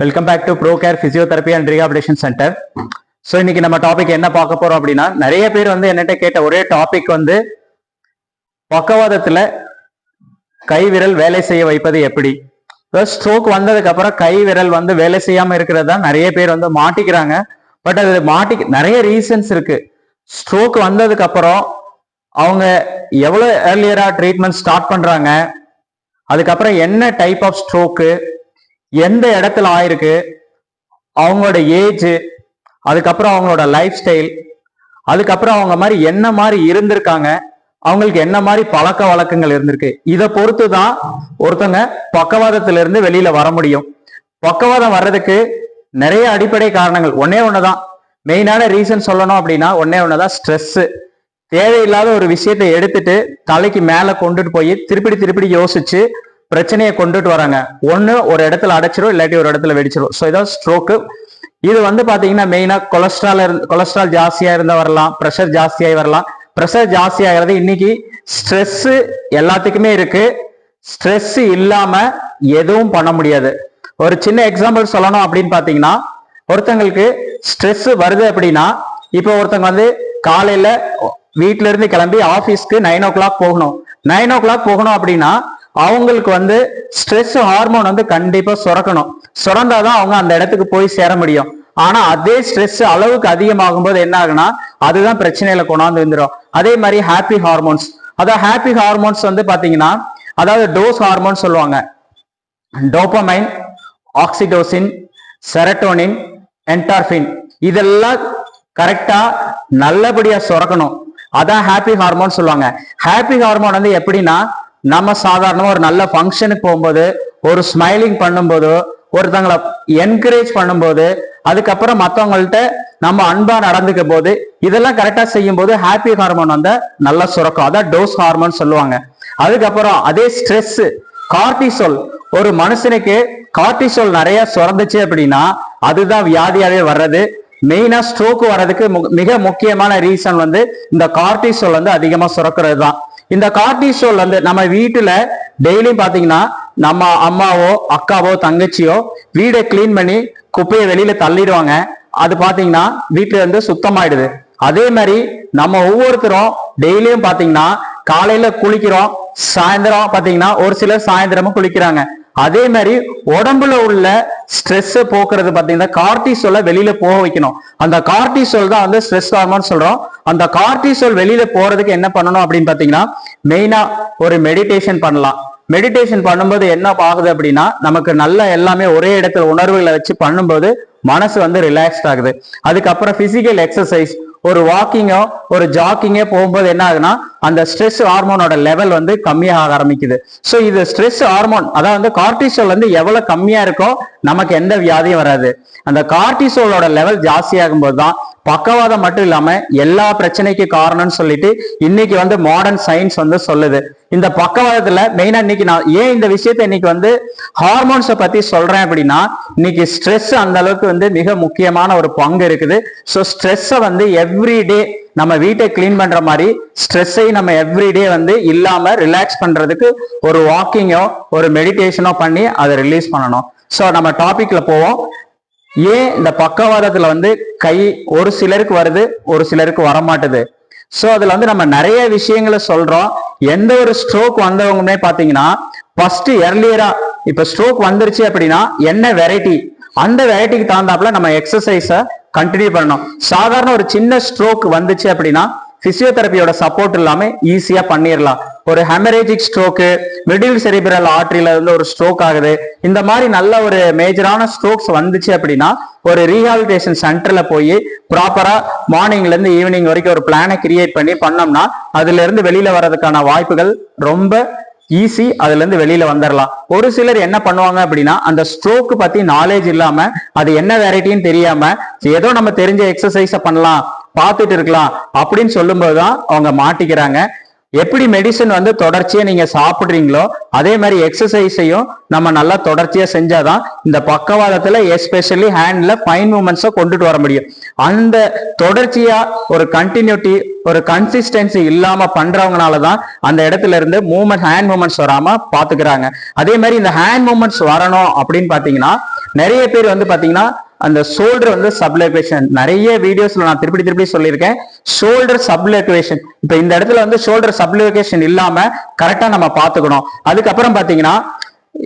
Welcome back to Pro Care physiotherapy and rehabilitation centre so இன்னைக்கு நம்ம topic என்ன பார்க்க போறோம் அப்படின்னா நிறைய பேர் வந்து என்னட்ட கேட்ட ஒரே டாபிக் வந்து பக்கவாதத்துல கை விரல் வேலை செய்ய வைப்பது எப்படி? ஸ்ட்ரோக் வந்ததுக்கு அப்புறம் கை விரல் வந்து வேலை செய்யாம இருக்கிறது தான் நிறைய பேர் வந்து மாட்டிக்கிறாங்க. பட் அது மாட்டி நிறைய ரீசன்ஸ் இருக்கு. ஸ்ட்ரோக் வந்ததுக்கு அப்புறம் அவங்க எவ்வளவு ஏர்லியரா ட்ரீட்மெண்ட் ஸ்டார்ட் பண்றாங்க? அதுக்கப்புறம் என்ன டைப் ஆஃப் ஸ்ட்ரோக்கு எந்த இடத்துல ஆயிருக்கு அவங்களோட ஏஜ் அதுக்கப்புறம் அவங்களோட லைஃப் ஸ்டைல் அதுக்கப்புறம் அவங்க மாதிரி என்ன மாதிரி இருந்திருக்காங்க அவங்களுக்கு என்ன மாதிரி பழக்க வழக்கங்கள் இருந்திருக்கு. இதை பொறுத்து தான் ஒருத்தங்க பக்கவாதத்திலிருந்து வெளியில வர முடியும். பக்கவாதம் வர்றதுக்கு நிறைய அடிப்படை காரணங்கள். ஒன்னே ஒண்ணுதான். மெயினான ரீசன் சொல்லணும் அப்படின்னா ஒன்னே ஒன்று தான் ஸ்ட்ரெஸ்ஸு தேவையில்லாத ஒரு விஷயத்தை எடுத்துட்டு தலைக்கு மேல கொண்டுட்டு போய் திருப்பி திருப்பி யோசிச்சு பிரச்சனையை கொண்டுட்டு வராங்க. ஒன்று ஒரு இடத்துல அடைச்சிரும் இல்லாட்டி ஒரு இடத்துல வெடிச்சிரும். ஸோ இதான் ஸ்ட்ரோக்கு இது வந்து பாத்தீங்கன்னா மெயினா கொலஸ்ட்ரால் கொலஸ்ட்ரால் ஜாஸ்தியா இருந்தா வரலாம் ப்ரெஷர் ஜாஸ்தியாகி வரலாம். ப்ரெஷர் ஜாஸ்தி ஆகிறது இன்னைக்கு ஸ்ட்ரெஸ் எல்லாத்துக்குமே இருக்கு. ஸ்ட்ரெஸ் இல்லாம எதுவும் பண்ண முடியாது. ஒரு சின்ன எக்ஸாம்பிள் சொல்லணும் அப்படின்னு பாத்தீங்கன்னா ஒருத்தங்களுக்கு ஸ்ட்ரெஸ் வருது அப்படின்னா இப்போ ஒருத்தங்க வந்து காலையில வீட்ல இருந்து கிளம்பி ஆபீஸ்க்கு நைன் ஓ கிளாக் போகணும். நைன் ஓ கிளாக் போகணும் அப்படின்னா அவங்களுக்கு வந்து ஸ்ட்ரெஸ் ஹார்மோன் வந்து கண்டிப்பா சுரக்கணும். சுரந்தாதான் அவங்க அந்த இடத்துக்கு போய் சேர முடியும். ஆனா அதே ஸ்ட்ரெஸ் அளவுக்கு அதிகமாகும் போது என்ன ஆகுனா அதுதான் பிரச்சனையில கொண்டாந்து வந்துடும் அதே மாதிரி ஹாப்பி ஹார்மோன்ஸ் அதாவது ஹாப்பி ஹார்மோன்ஸ் வந்து பாத்தீங்கன்னா அதாவது டோஸ் ஹார்மோன் சொல்லுவாங்க. டோப்பமைன் ஆக்சிடோசின் செரட்டோனின் என்டார்பின் இதெல்லாம் கரெக்டா நல்லபடியா சுரக்கணும். அதான் ஹாப்பி ஹார்மோன் சொல்லுவாங்க. ஹாப்பி ஹார்மோன் வந்து எப்படின்னா நம்ம சாதாரணமா ஒரு நல்ல ஃபங்க்ஷனுக்கு போகும்போது ஒரு ஸ்மைலிங் பண்ணும்போது ஒருத்தங்களை என்கரேஜ் பண்ணும்போது அதுக்கப்புறம் மற்றவங்கள்ட்ட நம்ம அன்பா நடந்துக்க போது இதெல்லாம் கரெக்டா செய்யும் போது ஹாப்பி ஹார்மோன் வந்து நல்லா சுரக்கும். அதான் டோஸ் ஹார்மோன் சொல்லுவாங்க. அதுக்கப்புறம் அதே ஸ்ட்ரெஸ் கார்டிசோல் ஒரு மனுஷனுக்கு கார்டிசோல் நிறைய சுரந்துச்சு அப்படின்னா அதுதான் வியாதியாவே வர்றது. மெயினா ஸ்ட்ரோக் வர்றதுக்கு மு- மிக முக்கியமான ரீசன் வந்து இந்த கார்டிசோல் வந்து அதிகமா சுரக்கிறது தான் இந்த கார்டிசோல் வந்து நம்ம வீட்டுல டெய்லியும் பாத்தீங்கன்னா நம்ம அம்மாவோ அக்காவோ தங்கச்சியோ வீடை க்ளீன் பண்ணி குப்பையை வெளியில தள்ளிடுவாங்க. அது பாத்தீங்கன்னா வீட்டுல இருந்து சுத்தமாயிடுது. அதே மாதிரி நம்ம ஒவ்வொருத்தரும் டெய்லியும் பாத்தீங்கன்னா காலையில குளிக்கிறோம் சாயந்தரம் பாத்தீங்கன்னா ஒரு சிலர் சாயந்தரமும் குளிக்கிறாங்க. அதே மாதிரி உடம்புல உள்ள ஸ்ட்ரெஸ் போக்குறது பாத்தீங்கன்னா கார்டிசோல வெளியில போக வைக்கணும். அந்த கார்டிசோல் தான் வந்து ஸ்ட்ரெஸ் ஹார்மோன் சொல்றோம். அந்த கார்டிசோல் வெளியில போறதுக்கு என்ன பண்ணணும் அப்படின்னு பாத்தீங்கன்னா மெயினா ஒரு மெடிடேஷன் பண்ணலாம். மெடிடேஷன் பண்ணும்போது என்ன ஆகுது அப்படின்னா நமக்கு நல்ல எல்லாமே ஒரே இடத்துல உணர்வுகளை வச்சு பண்ணும்போது மனசு வந்து ரிலாக்ஸ்ட் ஆகுது. அதுக்கப்புறம் பிசிக்கல் எக்ஸசைஸ் ஒரு வாக்கிங்கோ ஒரு ஜாக்கிங்கே போகும்போது என்ன ஆகுதுன்னா அந்த ஸ்ட்ரெஸ் ஹார்மோனோட லெவல் வந்து கம்மியாக ஆரம்பிக்குது. ஸோ இது ஸ்ட்ரெஸ் ஹார்மோன் அதாவது வந்து கார்டிசோல் வந்து எவ்வளவு கம்மியா இருக்கோ நமக்கு எந்த வியாதியும் வராது. அந்த கார்டிசோலோட லெவல் ஜாஸ்தியாகும் போது தான் பக்கவாதம் மட்டும் இல்லாம எல்லா பிரச்சனைக்கு காரணம்னு சொல்லிட்டு இன்னைக்கு வந்து மாடர்ன் சயின்ஸ் வந்து சொல்லுது. இந்த பக்கவாதத்துல மெயினா இன்னைக்கு நான் ஏன் இந்த விஷயத்த இன்னைக்கு வந்து ஹார்மோன்ஸை பத்தி சொல்றேன் அப்படின்னா இன்னைக்கு ஸ்ட்ரெஸ் அந்த அளவுக்கு வந்து மிக முக்கியமான ஒரு பங்கு இருக்குது. ஸோ ஸ்ட்ரெஸ்ஸை வந்து எவ்ரிடே நம்ம வீட்டை க்ளீன் பண்ற மாதிரி ஸ்ட்ரெஸ்ஸை நம்ம எவ்ரிடே வந்து இல்லாம ரிலாக்ஸ் பண்றதுக்கு ஒரு வாக்கிங்கோ ஒரு மெடிடேஷனோ பண்ணி அதை ரிலீஸ் பண்ணணும். ஸோ நம்ம டாபிக்ல போவோம். ஏன் இந்த பக்கவாதத்துல வந்து கை ஒரு சிலருக்கு வருது ஒரு சிலருக்கு வரமாட்டுது? ஸோ அதுல வந்து நம்ம நிறைய விஷயங்களை சொல்றோம். எந்த ஒரு ஸ்ட்ரோக் வந்தவங்கமே பாத்தீங்கன்னா ஃபர்ஸ்ட் எர்லியரா இப்ப ஸ்ட்ரோக் வந்துருச்சு அப்படின்னா என்ன வெரைட்டி அந்த வெரைட்டிக்கு தகுந்தாப்புல நம்ம எக்ஸசைஸை கண்டினியூ பண்ணணும். சாதாரண ஒரு சின்ன ஸ்ட்ரோக் வந்துச்சு அப்படின்னா பிசியோதெரப்பியோட சப்போர்ட் இல்லாம ஈஸியா பண்ணிடலாம் ஒரு ஹெமரேஜிக் ஸ்ட்ரோக்கு மிடில் செரிபிரல் ஆர்டரியில இருந்து ஒரு ஸ்ட்ரோக் ஆகுது. இந்த மாதிரி நல்ல ஒரு மேஜரான ஸ்ட்ரோக்ஸ் வந்துச்சு அப்படின்னா ஒரு ரீஹாபிலிட்டேஷன் சென்டர்ல போய் ப்ராப்பரா மார்னிங்ல இருந்து ஈவினிங் வரைக்கும் ஒரு பிளானை கிரியேட் பண்ணி பண்ணோம்னா அதுல இருந்து வெளியில வர்றதுக்கான வாய்ப்புகள் ரொம்ப ஈஸி அதுல இருந்து வெளியில வந்துடலாம் ஒரு சிலர் என்ன பண்ணுவாங்க அப்படின்னா அந்த ஸ்ட்ரோக்கு பத்தி நாலேஜ் இல்லாம அது என்ன வெரைட்டின்னு தெரியாம ஏதோ நம்ம தெரிஞ்ச எக்ஸசைஸ பண்ணலாம் பார்த்துட்டு இருக்கலாம் அப்படின்னு சொல்லும்போது தான் அவங்க மாட்டிக்கிறாங்க. எப்படி மெடிசன் வந்து தொடர்ச்சியா நீங்க சாப்பிடுறீங்களோ அதே மாதிரி எக்ஸசைஸையும் நம்ம நல்லா தொடர்ச்சியா செஞ்சாதான் இந்த பக்கவாதத்துல எஸ்பெஷலி ஹேண்ட்ல ஃபைன் மூமெண்ட்ஸை கொண்டுட்டு வர முடியும். அந்த தொடர்ச்சியா ஒரு கண்டினியூட்டி ஒரு கன்சிஸ்டன்சி இல்லாம பண்றவங்கனால தான் அந்த இடத்துல இருந்து மூமெண்ட் ஹேண்ட் மூமெண்ட்ஸ் வராம பாத்துக்கிறாங்க. அதே மாதிரி இந்த ஹேண்ட் மூமெண்ட்ஸ் வரணும் அப்படின்னு பாத்தீங்கன்னா நிறைய பேர் வந்து பாத்தீங்கன்னா அந்த ஷோல்டர் வந்து சப்லகுவேஷன் நிறைய வீடியோஸ்ல நான் திருப்பி திருப்பி சொல்லியிருக்கேன். ஷோல்டர் சப்லகுவேஷன் இப்ப இந்த இடத்துல வந்து ஷோல்டர் சப்லகுவேஷன் இல்லாம கரெக்டா நம்ம பாத்துக்கணும் அதுக்கப்புறம் பாத்தீங்கன்னா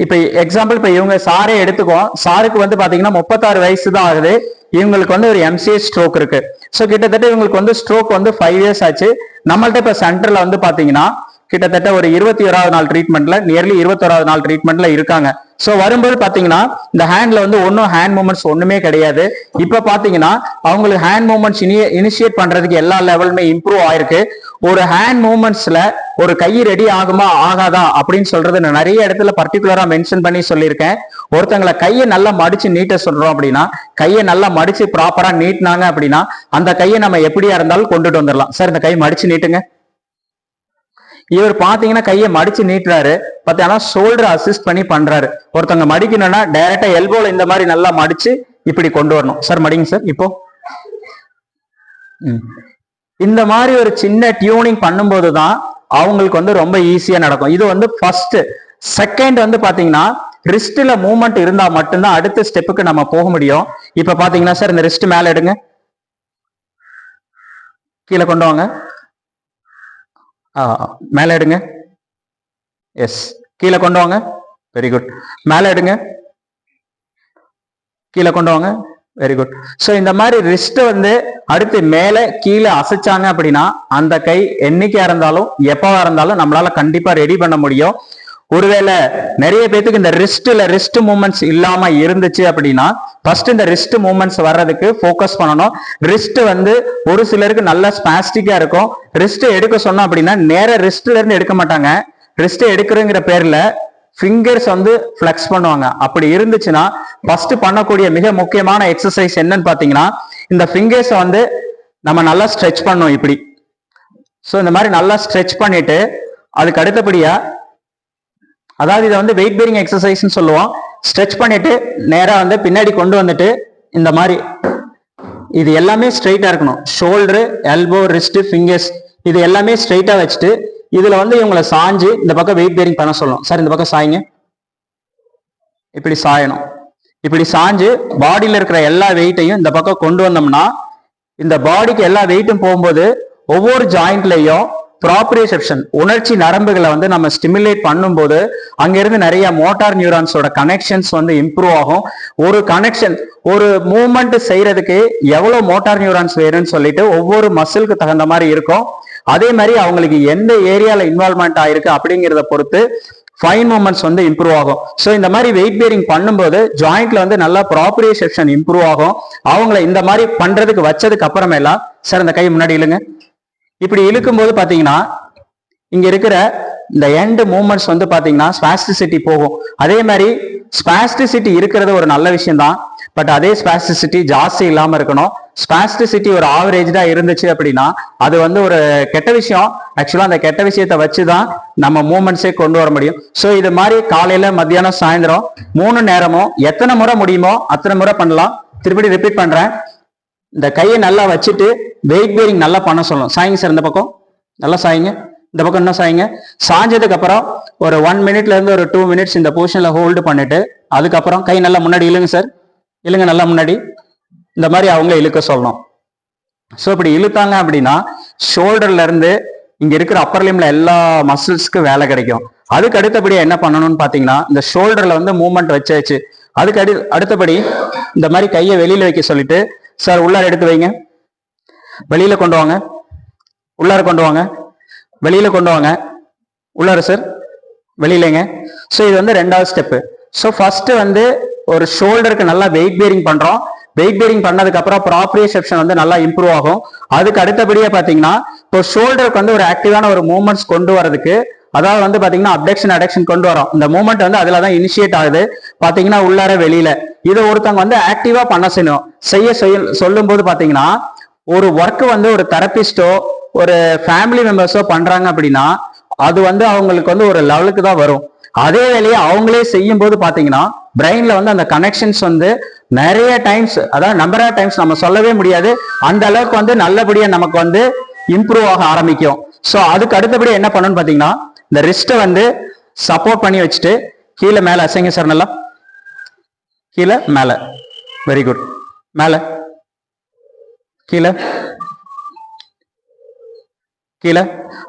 இப்ப எக்ஸாம்பிள் இப்ப இவங்க சாரே எடுத்துக்குவோம். சாருக்கு வந்து பாத்தீங்கன்னா முப்பத்தாறு வயசு தான் ஆகுது. இவங்களுக்கு வந்து ஒரு எம்சிஏ ஸ்ட்ரோக் இருக்கு. ஸோ கிட்டத்தட்ட இவங்களுக்கு வந்து ஸ்ட்ரோக் வந்து ஃபைவ் இயர்ஸ் ஆச்சு. நம்மள்ட்ட இப்ப சென்டர்ல வந்து பாத்தீங்கன்னா கிட்டத்தட்ட ஒரு இருபத்தி ஓராவது நாள் ட்ரீட்மெண்ட்ல நியர்லி இருபத்தோராவது நாள் ட்ரீட்மெண்ட்ல இருக்காங்க. ஸோ வரும்போது பாத்தீங்கன்னா இந்த ஹேண்ட்ல வந்து ஒன்றும் ஹேண்ட் மூமெண்ட்ஸ் ஒண்ணுமே கிடையாது. இப்ப பாத்தீங்கன்னா அவங்களுக்கு ஹேண்ட் மூமெண்ட்ஸ் இனி இனிஷியேட் பண்றதுக்கு எல்லா லெவலுமே இம்ப்ரூவ் ஆயிருக்கு. ஒரு ஹேண்ட் மூமெண்ட்ஸ்ல ஒரு கை ரெடி ஆகுமா ஆகாதா அப்படின்னு சொல்றது நான் நிறைய இடத்துல பர்டிகுலரா மென்ஷன் பண்ணி சொல்லியிருக்கேன். ஒருத்தங்களை கையை நல்லா மடிச்சு நீட்ட சொல்றோம் அப்படின்னா கையை நல்லா மடிச்சு ப்ராப்பரா நீட்டினாங்க அப்படின்னா அந்த கையை நம்ம எப்படியா இருந்தாலும் கொண்டுட்டு வந்துடலாம். சார் இந்த கை மடிச்சு நீட்டுங்க. இவர் பாத்தீங்கன்னா கையை மடிச்சு நீட்டுறாரு. பார்த்தீங்கன்னா ஷோல்டர் அசிஸ்ட் பண்ணி பண்றாரு. ஒருத்தவங்க மடிக்கணும்னா டைரக்டா எல்போல இந்த மாதிரி நல்லா மடிச்சு இப்படி கொண்டு வரணும். சார் மடிங்க சார் இப்போ. ம். இந்த மாதிரி ஒரு சின்ன டியூனிங் பண்ணும்போது தான் அவங்களுக்கு வந்து ரொம்ப ஈஸியா நடக்கும். இது வந்து ஃபர்ஸ்ட் செகண்ட் வந்து பாத்தீங்கன்னா ரிஸ்ட்ல மூவ்மெண்ட் இருந்தா மட்டும்தான் அடுத்த ஸ்டெப்புக்கு நம்ம போக முடியும். இப்ப பாத்தீங்கன்னா சார் இந்த ரிஸ்ட் மேல எடுங்க. கீழே கொண்டு வாங்க. ஆ, மேலே எடுங்க. எஸ் கீழே கொண்டு வாங்க. வெரி குட் மேலே எடுங்க. கீழே கொண்டு வாங்க. வெரி குட் ஸோ இந்த மாதிரி ரிஸ்ட் வந்து அடுத்து மேலே கீழே அசைச்சாங்க அப்படின்னா அந்த கை என்னைக்கா இருந்தாலும் எப்பவா இருந்தாலும் நம்மளால கண்டிப்பா ரெடி பண்ண முடியும். ஒருவேளை நிறைய பேத்துக்கு இந்த ரிஸ்ட்ல ரிஸ்ட் மூமெண்ட்ஸ் இல்லாம இருந்துச்சு அப்படின்னா ஃபர்ஸ்ட் இந்த ரிஸ்ட் மூமெண்ட்ஸ் வர்றதுக்கு ஃபோக்கஸ் பண்ணணும். ரிஸ்ட் வந்து ஒரு சிலருக்கு நல்லா ஸ்பாஸ்டிக்கா இருக்கும். ரிஸ்ட் எடுக்க சொன்னோம் அப்படின்னா நேர ரிஸ்ட்ல இருந்து எடுக்க மாட்டாங்க. ரிஸ்ட் எடுக்கிறங்கிற பேர்ல ஃபிங்கர்ஸ் வந்து ஃப்ளெக்ஸ் பண்ணுவாங்க. அப்படி இருந்துச்சுன்னா ஃபர்ஸ்ட் பண்ணக்கூடிய மிக முக்கியமான எக்ஸசைஸ் என்னன்னு பாத்தீங்கன்னா இந்த ஃபிங்கர்ஸை வந்து நம்ம நல்லா ஸ்ட்ரெச் பண்ணோம் இப்படி. ஸோ இந்த மாதிரி நல்லா ஸ்ட்ரெச் பண்ணிட்டு அதுக்கு அடுத்தபடியா அதாவது இதை வந்து வெயிட் பேரிங் எக்ஸசைஸ்னு சொல்லுவோம். ஸ்ட்ரெச் பண்ணிட்டு நேராக வந்து பின்னாடி கொண்டு வந்துட்டு இந்த மாதிரி இது எல்லாமே ஸ்ட்ரைட்டாக இருக்கணும். ஷோல்டரு எல்போ ரிஸ்ட்டு ஃபிங்கர்ஸ் இது எல்லாமே ஸ்ட்ரைட்டாக வச்சுட்டு இதில் வந்து இவங்களை சாஞ்சு இந்த பக்கம் வெயிட் பேரிங் பண்ண சொல்லணும் சார் இந்த பக்கம் சாய்ங்க. இப்படி சாயணும். இப்படி சாஞ்சு பாடியில் இருக்கிற எல்லா வெயிட்டையும் இந்த பக்கம் கொண்டு வந்தோம்னா இந்த பாடிக்கு எல்லா வெயிட்டும் போகும்போது ஒவ்வொரு ஜாயிண்ட்லேயும் ப்ராப்ரிசெப்ஷன் உணர்ச்சி நரம்புகளை வந்து நம்ம ஸ்டிமுலேட் பண்ணும்போது அங்கிருந்து நிறைய மோட்டார் நியூரான்ஸோட கனெக்ஷன்ஸ் வந்து இம்ப்ரூவ் ஆகும். ஒரு கனெக்ஷன் ஒரு மூவ்மெண்ட் செய்யறதுக்கு எவ்வளவு மோட்டார் நியூரான்ஸ் வேணும்னு சொல்லிட்டு ஒவ்வொரு மசிலுக்கு தகுந்த மாதிரி இருக்கும். அதே மாதிரி அவங்களுக்கு எந்த ஏரியால இன்வால்மெண்ட் ஆயிருக்கு அப்படிங்கிறத பொறுத்து ஃபைன் மூமெண்ட்ஸ் வந்து இம்ப்ரூவ் ஆகும். ஸோ இந்த மாதிரி வெயிட் பேரிங் பண்ணும்போது ஜாயிண்ட்ல வந்து நல்லா ப்ராப்ரியேஷன் இம்ப்ரூவ் ஆகும். அவங்கள இந்த மாதிரி பண்றதுக்கு வச்சதுக்கு அப்புறமேலாம் சார் இந்த கை முன்னாடி இல்லைங்க இப்படி இழுக்கும்போது பார்த்தீங்கன்னா இங்க இருக்கிற இந்த எண்ட் மூமெண்ட்ஸ் வந்து பார்த்தீங்கன்னா ஸ்பாஸ்டிசிட்டி போகும். அதே மாதிரி ஸ்பாஸ்டிசிட்டி இருக்கிறது ஒரு நல்ல விஷயம் தான் பட் அதே ஸ்பாஸ்டிசிட்டி ஜாஸ்தி இல்லாமல் இருக்கணும். ஸ்பாஸ்டிசிட்டி ஒரு ஆவரேஜா இருந்துச்சு அப்படின்னா அது வந்து ஒரு கெட்ட விஷயம். ஆக்சுவலா அந்த கெட்ட விஷயத்த வச்சுதான் நம்ம மூமெண்ட்ஸே கொண்டு வர முடியும். ஸோ இது மாதிரி காலையில மத்தியானம் சாயந்தரம் மூணு நேரமும் எத்தனை முறை முடியுமோ அத்தனை முறை பண்ணலாம். திருப்பி ரிப்பீட் பண்றேன். இந்த கையை நல்லா வச்சுட்டு வெயிட் பேரிங் நல்லா பண்ண சொல்லணும். சாய்ங்க சார் இந்த பக்கம். நல்லா சாய்ங்க. இந்த பக்கம் என்ன சாய்ங்க. சாஞ்சதுக்கு அப்புறம் ஒரு ஒன் மினிட்ல இருந்து ஒரு டூ மினிட்ஸ் இந்த பொசிஷன்ல ஹோல்டு பண்ணிட்டு அதுக்கப்புறம் கை நல்லா முன்னாடி இழுங்க சார் இழுங்க நல்லா முன்னாடி. இந்த மாதிரி அவங்க இழுக்க சொல்லணும். ஸோ இப்படி இழுத்தாங்க அப்படின்னா ஷோல்டர்ல இருந்து இங்க இருக்கிற அப்பர் லிம்ல எல்லா மசில்ஸ்க்கு வேலை கிடைக்கும். அதுக்கு அடுத்தபடியா என்ன பண்ணணும்னு பாத்தீங்கன்னா இந்த ஷோல்டர்ல வந்து மூவ்மெண்ட் வச்சாச்சு. அதுக்கு அடி அடுத்தபடி இந்த மாதிரி கையை வெளியில வைக்க சொல்லிட்டு சார் உள்ளார எடுத்து வைங்க. வெளியில கொண்டு வாங்க. உள்ளார கொண்டு வாங்க. வெளியில கொண்டு வாங்க. உள்ளார சார் வெளியிலங்க ஸோ இது வந்து ரெண்டாவது ஸ்டெப்பு ஸோ ஃபர்ஸ்ட் வந்து ஒரு ஷோல்டருக்கு நல்லா வெயிட் பேரிங் பண்றோம். வெயிட் பேரிங் பண்ணதுக்கப்புறம் ப்ராப்ரியேஷன் வந்து நல்லா இம்ப்ரூவ் ஆகும். அதுக்கு அடுத்தபடியே பார்த்தீங்கன்னா இப்போ ஷோல்டருக்கு வந்து ஒரு ஆக்டிவான ஒரு மூமெண்ட்ஸ் கொண்டு வரதுக்கு அதாவது வந்து பாத்தீங்கன்னா அப்டக்ஷன் அடக்ஷன் கொண்டு வரோம். இந்த மூமெண்ட் வந்து அதுல தான் இனிஷியேட் ஆகுது. பாத்தீங்கன்னா உள்ளார வெளியில. இதை ஒருத்தவங்க வந்து ஆக்டிவா பண்ண செய்யணும். செய்ய செய்ய சொல்லும் போது பாத்தீங்கன்னா ஒரு ஒர்க் வந்து ஒரு தெரபிஸ்டோ ஒரு ஃபேமிலி மெம்பர்ஸோ பண்றாங்க அப்படின்னா அது வந்து அவங்களுக்கு வந்து ஒரு லெவலுக்கு தான் வரும். அதே வேலையை அவங்களே செய்யும் போது பாத்தீங்கன்னா பிரெயின்ல வந்து அந்த கனெக்ஷன்ஸ் வந்து நிறைய டைம்ஸ் அதாவது நம்பர் ஆஃப் டைம்ஸ் நம்ம சொல்லவே முடியாது. அந்த அளவுக்கு வந்து நல்லபடியா நமக்கு வந்து இம்ப்ரூவ் ஆக ஆரம்பிக்கும். ஸோ அதுக்கு அடுத்தபடி என்ன பண்ணணும்னு பாத்தீங்கன்னா இந்த ரிஸ்ட்டை வந்து சப்போர்ட் பண்ணி வச்சுட்டு கீழே மேல அசைங்க சார் நல்லா. கீழே மேல. வெரி குட் மேல. கீழே. கீழே.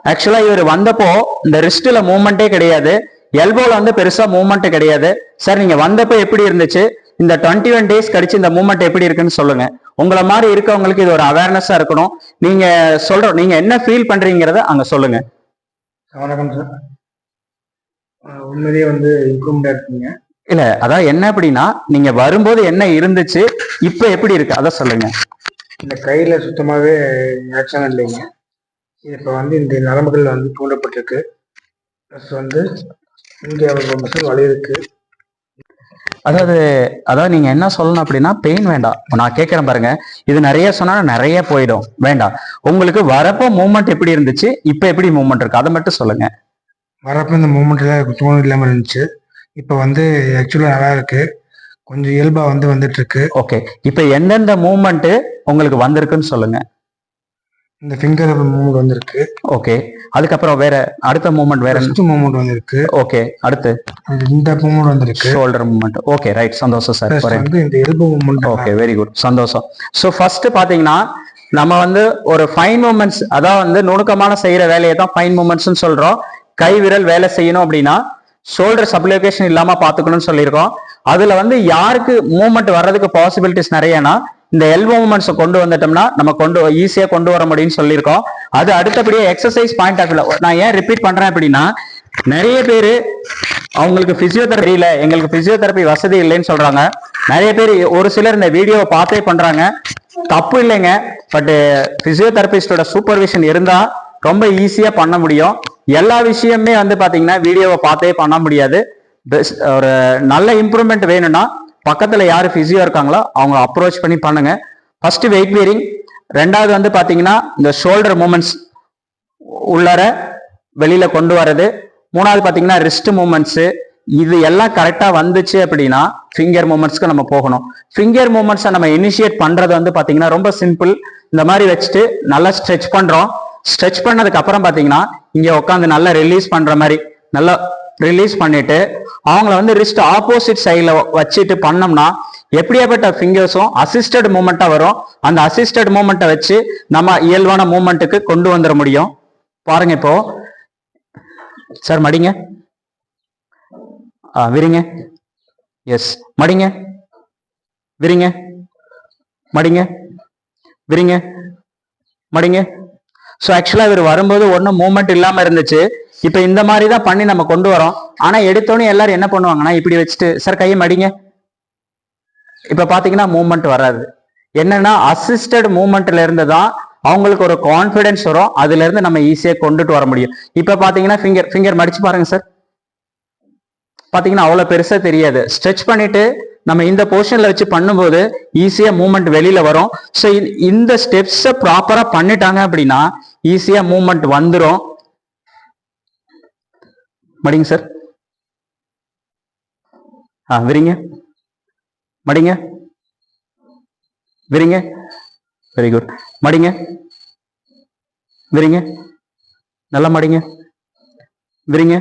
ஆக்சுவலா இவர் வந்தப்போ இந்த ரிஸ்ட்ல மூவ்மெண்ட்டே கிடையாது. எல்போல வந்து பெருசா மூவ்மெண்ட் கிடையாது. சார் நீங்க வந்தப்போ எப்படி இருந்துச்சு? இந்த டுவெண்ட்டி ஒன் டேஸ் கழிச்சு இந்த மூவ்மெண்ட் எப்படி இருக்குன்னு சொல்லுங்க. உங்களை மாதிரி இருக்கவங்களுக்கு இது ஒரு அவேர்னஸா இருக்கணும். நீங்க சொல்ற நீங்க என்ன ஃபீல் பண்றீங்கிறத அங்க சொல்லுங்க. வணக்கம் சார் உண்மையிலேயே வந்து இம்ப்ரூவ்மெண்டா இருக்கீங்க. இல்ல அதான் என்ன அப்படின்னா நீங்க வரும்போது என்ன இருந்துச்சு இப்ப எப்படி இருக்கு? அத சொல்லுங்க. இந்த கையில சுத்தமாவே ஆக்ஷன் இல்லைங்க. இப்போ வந்து இந்த நரம்புகள் வந்து தூண்டப்பட்டிருக்கு. ப்ளஸ் வந்து இங்கே ஒரு மசில் வலி இருக்கு. அதாவது அதாவது நீங்க என்ன சொல்லணும் அப்படின்னா பெயின் வேண்டாம். நான் கேட்கறேன் பாருங்க. இது நிறைய சொன்னா நிறைய போயிடும். வேண்டாம். உங்களுக்கு வரப்போ மூவ்மெண்ட் எப்படி இருந்துச்சு? இப்ப எப்படி மூவ்மெண்ட் இருக்கு? அதை மட்டும் சொல்லுங்க. வரப்போ இந்த மூமெண்ட்ல தூணம் இல்லாமல் இருந்துச்சு. இப்போ வந்து ஆக்சுவலாக நல்லா இருக்கு. கொஞ்சம் இயல்பா வந்து வந்துட்டு இருக்கு. ஓகே இப்ப எந்தெந்த மூவ்மெண்ட் உங்களுக்கு வந்திருக்குன்னு சொல்லுங்க. இந்த ஃபிங்கர் மூமெண்ட் வந்திருக்கு. ஓகே அதுக்கப்புறம் வேற அடுத்த மூவ்மெண்ட் வேற ஃபர்ஸ்ட் மூமெண்ட் வந்திருக்கு. ஓகே அடுத்து? இந்த மூமெண்ட் வந்திருக்கு. ஷோல்டர் மூவ்மெண்ட் ஓகே ரைட் சந்தோஷம் சார் வந்து இந்த எலும்பு மூமெண்ட் ஓகே வெரி குட் சந்தோஷம். ஸோ ஃபர்ஸ்ட் பாத்தீங்கன்னா நம்ம வந்து ஒரு ஃபைன் மூமெண்ட்ஸ் அதான் வந்து நுணுக்கமான செய்யற வேலையை தான் ஃபைன் மூமெண்ட்ஸ்னு சொல்றோம். கை விரல் வேலை செய்யணும் அப்படின்னா ஷோல்டர் சப்ளிகேஷன் இல்லாம பாத்துக்கணும்னு சொல்லியிருக்கோம். அதுல வந்து யாருக்கு மூவ்மெண்ட் வர்றதுக்கு பாசிபிலிட்டிஸ் நிறையனா இந்த எல்போ மூமெண்ட்ஸை கொண்டு வந்துட்டோம்னா நம்ம கொண்டு ஈஸியா கொண்டு வர முடியும்னு சொல்லியிருக்கோம். அது அடுத்தபடியே எக்ஸசைஸ் பாயிண்ட் ஆஃப் நான் ஏன் ரிப்பீட் பண்றேன் அப்படின்னா நிறைய பேர் அவங்களுக்கு பிசியோதெரபி இல்லை எங்களுக்கு பிசியோதெரபி வசதி இல்லைன்னு சொல்றாங்க. நிறைய பேர் ஒரு சிலர் இந்த வீடியோவை பார்த்தே பண்றாங்க. தப்பு இல்லைங்க பட் பிசியோதெரபிஸ்டோட சூப்பர்விஷன் இருந்தா ரொம்ப ஈஸியா பண்ண முடியும். எல்லா விஷயமே வந்து பாத்தீங்கன்னா வீடியோவை பார்த்தே பண்ண முடியாது. பெஸ்ட் ஒரு நல்ல இம்ப்ரூவ்மெண்ட் வேணும்னா பக்கத்தில் யார் ஃபிசியோ இருக்காங்களோ அவங்க அப்ரோச் பண்ணி பண்ணுங்க. ஃபர்ஸ்ட் வெயிட் வேரிங் ரெண்டாவது வந்து பார்த்தீங்கன்னா இந்த ஷோல்டர் மூமெண்ட்ஸ் உள்ளார வெளியில கொண்டு வர்றது. மூணாவது பார்த்தீங்கன்னா ரிஸ்ட் மூமெண்ட்ஸு இது எல்லாம் கரெக்டாக வந்துச்சு அப்படின்னா ஃபிங்கர் மூமெண்ட்ஸ்க்கு நம்ம போகணும். ஃபிங்கர் மூமெண்ட்ஸை நம்ம இனிஷியேட் பண்ணுறது வந்து பார்த்தீங்கன்னா ரொம்ப சிம்பிள் இந்த மாதிரி வச்சுட்டு நல்லா ஸ்ட்ரெச் பண்ணுறோம் ஸ்ட்ரெச் பண்ணதுக்கு அப்புறம் இங்கே உட்காந்து நல்லா ரிலீஸ் பண்ணுற மாதிரி நல்லா ரிலீஸ் பண்ணிட்டு அவங்கள வந்து ரிஸ்ட் ஆப்போசிட் சைடில் வச்சுட்டு பண்ணோம்னா எப்படியாப்பட்ட ஃபிங்கர்ஸும் அசிஸ்டட் மூமெண்ட்டாக வரும். அந்த அசிஸ்டட் மூமெண்ட்டை வச்சு நம்ம இயல்பான மூமெண்ட்டுக்கு கொண்டு வந்துட முடியும். பாருங்க இப்போ. சார் மடிங்க. ஆ விரிங்க. எஸ் மடிங்க. விரிங்க. மடிங்க. விரிங்க. மடிங்க. ஸோ ஆக்சுவலாக இவர் வரும்போது ஒன்றும் மூமெண்ட் இல்லாமல் இருந்துச்சு. இப்போ இந்த மாதிரி தான் பண்ணி நம்ம கொண்டு வரோம். ஆனா எடுத்தோன்னே எல்லாரும் என்ன பண்ணுவாங்கன்னா இப்படி வச்சுட்டு சார் கையை மடிங்க. இப்ப பாத்தீங்கன்னா மூவ்மெண்ட் வராது. என்னன்னா அசிஸ்டட் மூவ்மெண்ட்ல இருந்து தான் அவங்களுக்கு ஒரு கான்பிடன்ஸ் வரும். அதுல இருந்து நம்ம ஈஸியா கொண்டுட்டு வர முடியும். இப்ப பாத்தீங்கன்னா ஃபிங்கர் ஃபிங்கர் மடிச்சு பாருங்க சார். பாத்தீங்கன்னா அவ்வளவு பெருசா தெரியாது. ஸ்ட்ரெச் பண்ணிட்டு நம்ம இந்த போர்ஷன்ல வச்சு பண்ணும்போது ஈஸியா மூவ்மெண்ட் வெளியில வரும். ஸோ இந்த ஸ்டெப்ஸை ப்ராப்பரா பண்ணிட்டாங்க அப்படின்னா ஈஸியா மூவ்மெண்ட் வந்துடும் மடிங்க சார். ஆ விரிங்க. மடிங்க. விரிங்க. வெரி குட் மடிங்க. விரிங்க. நல்லா மடிங்க. விரிங்க.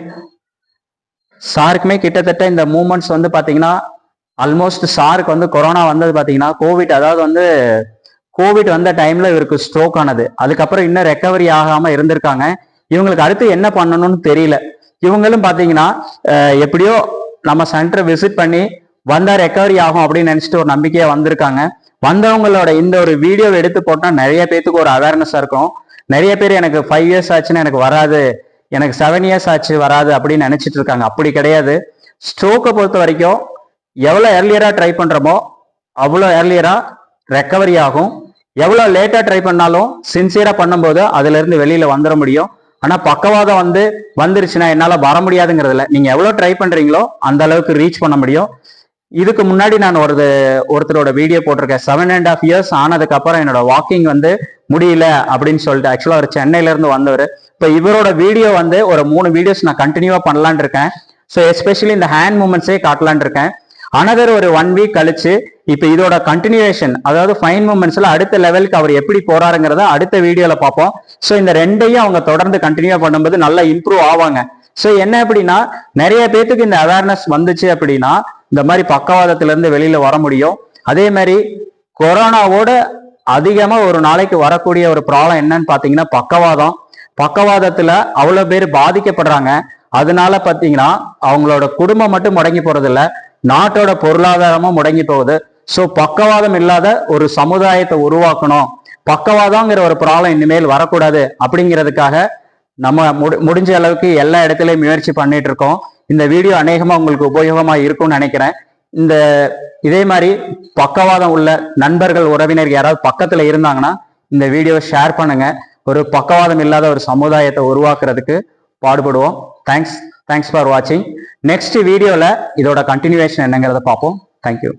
சாருக்குமே கிட்டத்தட்ட இந்த மூமெண்ட்ஸ் வந்து பார்த்தீங்கன்னா ஆல்மோஸ்ட் சாருக்கு வந்து கொரோனா வந்தது பார்த்தீங்கன்னா கோவிட் அதாவது வந்து கோவிட் வந்த டைம்ல இவருக்கு ஸ்ட்ரோக் ஆனது. அதுக்கப்புறம் இன்னும் ரெக்கவரி ஆகாம இருந்திருக்காங்க. இவங்களுக்கு அடுத்து என்ன பண்ணணும்னு தெரியல. இவங்களும் பார்த்தீங்கன்னா எப்படியோ நம்ம சென்டரை விசிட் பண்ணி வந்தா ரெக்கவரி ஆகும் அப்படின்னு நினைச்சிட்டு ஒரு நம்பிக்கையா வந்திருக்காங்க. வந்தவங்களோட இந்த ஒரு வீடியோ எடுத்து போட்டால் நிறைய பேத்துக்கு ஒரு அவேர்னஸா இருக்கும். நிறைய பேர் எனக்கு ஃபைவ் இயர்ஸ் ஆச்சுன்னு எனக்கு வராது. எனக்கு செவன் இயர்ஸ் ஆச்சு வராது அப்படின்னு நினைச்சிட்டு இருக்காங்க. அப்படி கிடையாது. ஸ்ட்ரோக்கை பொறுத்த வரைக்கும் எவ்வளோ ஏர்லியரா ட்ரை பண்றோமோ அவ்வளோ ஏர்லியரா ரெக்கவரி ஆகும். எவ்வளோ லேட்டா ட்ரை பண்ணாலும் சின்சியரா பண்ணும்போது அதுல இருந்து வெளியில வந்துட முடியும். ஆனா பக்கவாதம் வந்து வந்துருச்சுன்னா என்னால வர முடியாதுங்கிறதுல நீங்க எவ்வளவு ட்ரை பண்றீங்களோ அந்த அளவுக்கு ரீச் பண்ண முடியும். இதுக்கு முன்னாடி நான் ஒரு ஒருத்தரோட வீடியோ போட்டிருக்கேன். செவன் அண்ட் ஆஃப் இயர்ஸ் ஆனதுக்கு அப்புறம் என்னோட வாக்கிங் வந்து முடியல அப்படின்னு சொல்லிட்டு ஆக்சுவலா அவர் சென்னையில இருந்து வந்தவர். இப்போ இவரோட வீடியோ வந்து ஒரு மூணு வீடியோஸ் நான் கண்டினியூவா பண்ணலான்னு இருக்கேன். ஸோ எஸ்பெஷலி இந்த ஹேண்ட் மூமெண்ட்ஸே காட்டலான் இருக்கேன். அனதர் ஒரு ஒன் வீக் கழிச்சு இப்போ இதோட கண்டினியூவேஷன் அதாவது ஃபைன் மூமெண்ட்ஸ்ல அடுத்த லெவலுக்கு அவர் எப்படி போறாருங்கிறத அடுத்த வீடியோல பார்ப்போம். ஸோ இந்த ரெண்டையும் அவங்க தொடர்ந்து கண்டினியூ பண்ணும்போது நல்லா இம்ப்ரூவ் ஆவாங்க. ஸோ என்ன அப்படின்னா நிறைய பேத்துக்கு இந்த அவேர்னஸ் வந்துச்சு அப்படின்னா இந்த மாதிரி பக்கவாதத்துல இருந்து வெளியில வர முடியும். அதே மாதிரி கொரோனாவோட அதிகமா ஒரு நாளைக்கு வரக்கூடிய ஒரு ப்ராப்ளம் என்னன்னு பாத்தீங்கன்னா பக்கவாதம். பக்கவாதத்துல அவ்வளவு பேர் பாதிக்கப்படுறாங்க. அதனால பாத்தீங்கன்னா அவங்களோட குடும்பம் மட்டும் முடங்கி போறது இல்லை நாட்டோட பொருளாதாரமும் முடங்கி போகுது. ஸோ பக்கவாதம் இல்லாத ஒரு சமுதாயத்தை உருவாக்கணும். பக்கவாதங்கிற ஒரு ப்ராப்ளம் இனிமேல் வரக்கூடாது அப்படிங்கிறதுக்காக நம்ம முடி- முடிஞ்ச அளவுக்கு எல்லா இடத்துலையும் முயற்சி பண்ணிட்டு இருக்கோம். இந்த வீடியோ அநேகமாக உங்களுக்கு உபயோகமாக இருக்கும்னு நினைக்கிறேன். இந்த இதே மாதிரி பக்கவாதம் உள்ள நண்பர்கள் உறவினர் யாராவது பக்கத்தில் இருந்தாங்கன்னா இந்த வீடியோவை ஷேர் பண்ணுங்க. ஒரு பக்கவாதம் இல்லாத ஒரு சமுதாயத்தை உருவாக்குறதுக்கு பாடுபடுவோம். தேங்க்ஸ் தேங்க்ஸ் ஃபார் வாட்சிங் நெக்ஸ்ட் வீடியோவில் இதோட கண்டினியூவேஷன் என்னங்கிறத பார்ப்போம். தேங்க்யூ